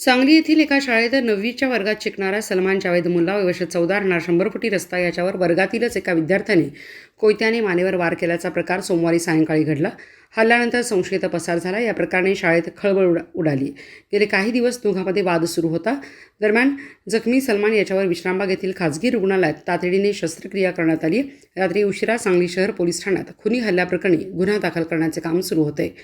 सांगली येथील एका शाळेत नववीच्या वर्गात शिकणारा सलमान जावेद मुल्ला वर्ष चौदा राहणार शंभर फुटी रस्ता याच्यावर वर्गातीलच एका विद्यार्थ्याने कोयत्याने मानेवर वार केल्याचा प्रकार सोमवारी सायंकाळी घडला. हल्ल्यानंतर संशयित पसार झाला. या प्रकरणी शाळेत खळबळ उडा उडाली. गेले काही दिवस दोघांमध्ये वाद सुरू होता. दरम्यान जखमी सलमान याच्यावर विश्रामबाग येथील खाजगी रुग्णालयात तातडीने शस्त्रक्रिया करण्यात आली. रात्री उशिरा सांगली शहर पोलीस ठाण्यात खुनी हल्ल्याप्रकरणी गुन्हा दाखल करण्याचे काम सुरू होते.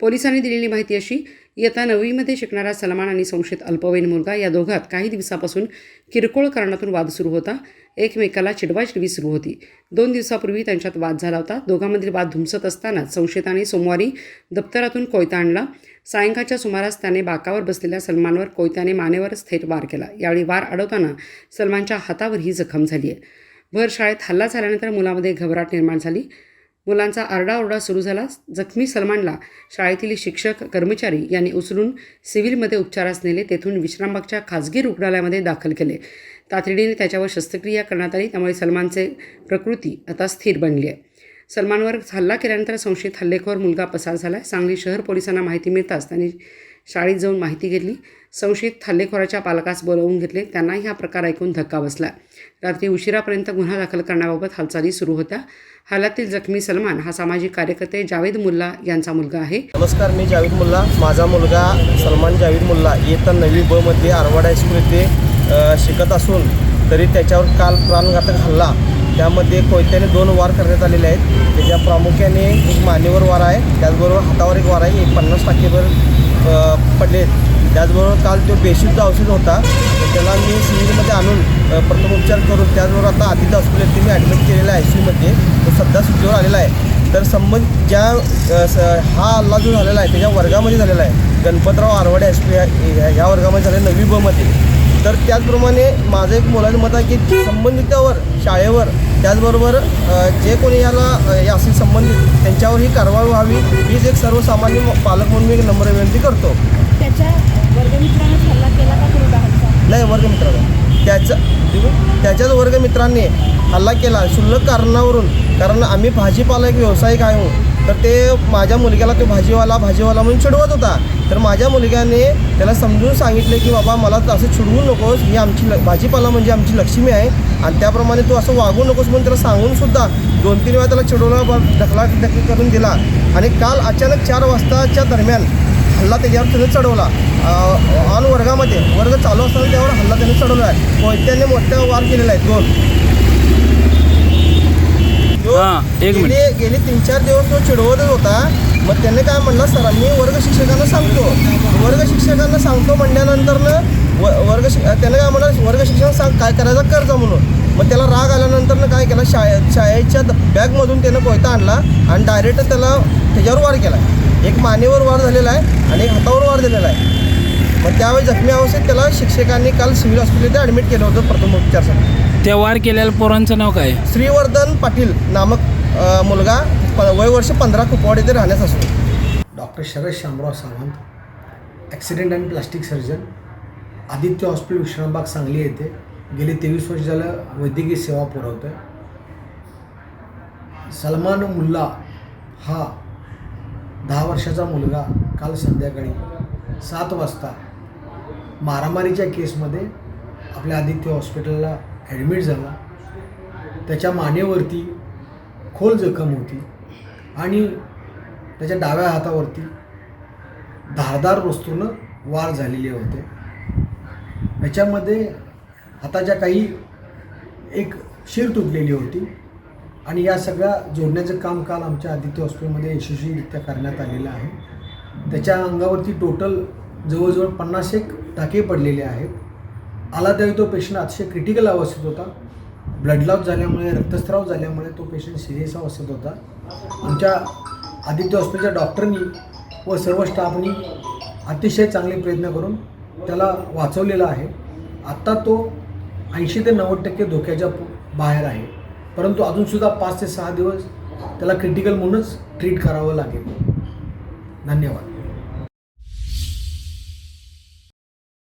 पोलिसांनी दिलेली माहिती अशी इयत्ता नववीमध्ये शिकणारा सलमान आणि संशयित अल्पवयीन मुलगा या दोघात काही दिवसापासून किरकोळ कारणातून वाद सुरू होता. एकमेकाला चिडवाचिडवी सुरू होती. दोन दिवसापूर्वी त्यांच्यात वाद झाला होता. दोघांमधील वाद धुमसत असतानाच संशयिताने सोमवारी दप्तरातून कोयता आणला. सायंकाळच्या सुमारास त्याने बाकावर बसलेल्या सलमानवर कोयत्याने मानेवरच थेट वार केला. यावेळी वार अडवताना सलमानच्या हातावरही जखम झाली आहे भर शाळेत हल्ला झाल्यानंतर मुलामध्ये घबराट निर्माण झाली. मुलांचा आरडाओरडा सुरू झाला. जखमी सलमानला शाळेतील शिक्षक कर्मचारी यांनी उचलून सिव्हिलमध्ये उपचारास नेले. तेथून विश्रामबागच्या खाजगी रुग्णालयामध्ये दाखल केले. तातडीने त्याच्यावर शस्त्रक्रिया करण्यात आली. त्यामुळे सलमानचे प्रकृती आता स्थिर बनली आहे. सलमानवर हल्ला केल्यानंतर संशयित हल्लेखोर मुलगा पसार झाला सांगली शहर पोलिसांना माहिती मिळताच त्यांनी शाळेत जाऊन माहिती घेतली. संशयित हल्लेखोराच्या पालकास बोलवून घेतले. त्यांनाही हा प्रकार ऐकून धक्का बसला. रात्री उशिरापर्यंत गुन्हा दाखल करण्याबाबत हालचाली सुरू होत्या. हल्ल्यातील जखमी सलमान हा सामाजिक कार्यकर्ते जावेद मुल्ला यांचा मुलगा आहे. नमस्कार मी जावेद मुल्ला. माझा मुलगा सलमान जावेद मुल्ला. इयत्ता नवी ब मध्ये आरवाड हायस्कूल येथे शिकत असून तरी त्याच्यावर काल प्राणघातक हल्ला. त्यामध्ये कोयत्याने दोन वार करण्यात आलेले आहेत. त्याच्या प्रामुख्याने एक मानेवर वार आहे. त्याचबरोबर हातावर एक वार आहे. एक पन्नास टक्केवर पडले. त्याचबरोबर काल तो बेशुद्ध औषध होता. त्याला मी सिव्हिलमध्ये आणून प्रथम प्रथमोपचार करून त्याचबरोबर आता आदित्य हॉस्पिटलमध्ये मी ॲडमिट केलेला आहे आय सी यूमध्ये तो सध्या सुट्टीवर आलेला आहे. तर संबंध ज्या स- हा हल्ला जो झालेला आहे त्याच्या वर्गामध्ये झालेला आहे. गणपतराव आरवाडे एस पी या वर्गामध्ये झाले नवी बमध्ये तर त्याचप्रमाणे माझं एक मुलाचं मत आहे की संबंधितावर शाळेवर त्याचबरोबर जे कोणी याला अ, या असे संबंधित त्यांच्यावर ही कारवाई व्हावी हीच एक सर्वसामान्य पालक म्हणून मी एक नम्र विनंती करतो. त्याच्या वर्गमित्राने केला का नाही वर्गमित्राला. त्याचा त्याच्याच वर्गमित्रांनी हल्ला केला क्षुल्लक कारणावरून. कारण आम्ही भाजीपाला एक व्यावसायिक आहे तर ते माझ्या मुलग्याला तो भाजीवाला भाजीवाला म्हणून चिडवत होता. तर माझ्या मुलग्याने त्याला समजून सांगितले की बाबा मला तर असं चिडवू नकोस. ही आमची ल भाजीपाला म्हणजे आमची लक्ष्मी आहे. आणि त्याप्रमाणे तू असं वागू नकोस म्हणून त्याला सांगूनसुद्धा दोन तीन वेळा त्याला चिडवला ब- ढकला ढकल करून दिला. आणि काल अचानक चार वाजताच्या दरम्यान हल्ला त्याच्यावर त्याने चढवला. ऑन वर्गामध्ये. वर्ग चालू असताना त्यावर हल्ला त्याने चढवला. आहे कोयत्याने मोठ्या वार केलेला आहे. दोन. तो एक. गेले गेले तीन चार दिवस तो चिडवतच होता. मग त्याने काय म्हणला सर मी वर्ग शिक्षकांना सांगतो. वर्ग शिक्षकांना सांगतो म्हणल्यानंतरनं व वर्ग शिक त्याने काय म्हणलं वर्ग शिक्षक सांग काय करायचं कर्ज म्हणून. मग त्याला राग आल्यानंतरनं काय केलं शाळे शाळेच्या बॅगमधून त्यानं कोयता आणला आणि डायरेक्ट त्याला त्याच्यावर वार केला. एक मानेवर वार झालेला आहे आणि एक हातावर वार दिलेला आहे. मग त्यावेळी जखमी अवस्थेत त्याला शिक्षकांनी काल सिव्हिल हॉस्पिटलमध्ये ॲडमिट केलं होतं प्रथम उपचारसाठी त्या वार केलेल्या पोरांचं नाव काय? श्रीवर्धन पाटील नामक अ, मुलगा प वय वर्ष पंधरा कुपवाड येथे राहण्यास असतो. Doctor Sharad Shamrao Sawant accident and plastic surgeon Aditya hospital Vishrambag Sangli येथे गेले तेवीस वर्ष झालं वैद्यकीय सेवा पुरवतो आहे सलमान मुल्ला हा दहा वर्षाचा मुलगा काल संध्याकाळी सात वाजता मारामारीच्या केसमध्ये आपल्या आदित्य हॉस्पिटलला ॲडमिट झाला. त्याच्या मानेवरती खोल जखम होती आणि त्याच्या डाव्या हातावरती धारदार वस्तूनं वार झालेले होते. याच्यामध्ये हाताच्या काही एक शिर तुटलेली होती आणि या सगळ्या जोडण्याचं काम काल आमच्या आदित्य हॉस्पिटलमध्ये यशस्वीरित्या करण्यात आलेलं आहे. त्याच्या अंगावरती टोटल जवळजवळ पन्नास एक टाके पडलेले आहेत. आला तो पेशंट अतिशय क्रिटिकल अवस्थेत होता. ब्लड लॉस झाल्यामुळे रक्तस्राव झाल्यामुळे तो पेशंट सिरियस अवस्थेत होता. आमच्या आदित्य हॉस्पिटलच्या डॉक्टरनी व सर्व स्टाफनी अतिशय चांगले प्रयत्न करून त्याला वाचवलेला आहे. आत्ता तो ऐंशी ते नव्वद टक्के धोक्याच्या बाहेर आहे. परंतु अजूनसुद्धा पाच ते सहा दिवस त्याला क्रिटिकल म्हणूनच ट्रीट करावं लागेल. धन्यवाद.